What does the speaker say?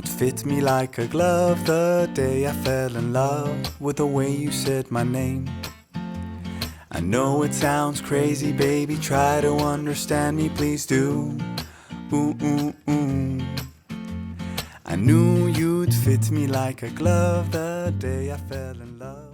you'd fit me like a glove the day I fell in love with the way you said my name. I know it sounds crazy, baby. Try to understand me, please do. Ooh, ooh, ooh. I knew you'd fit me like a glove the day I fell in love.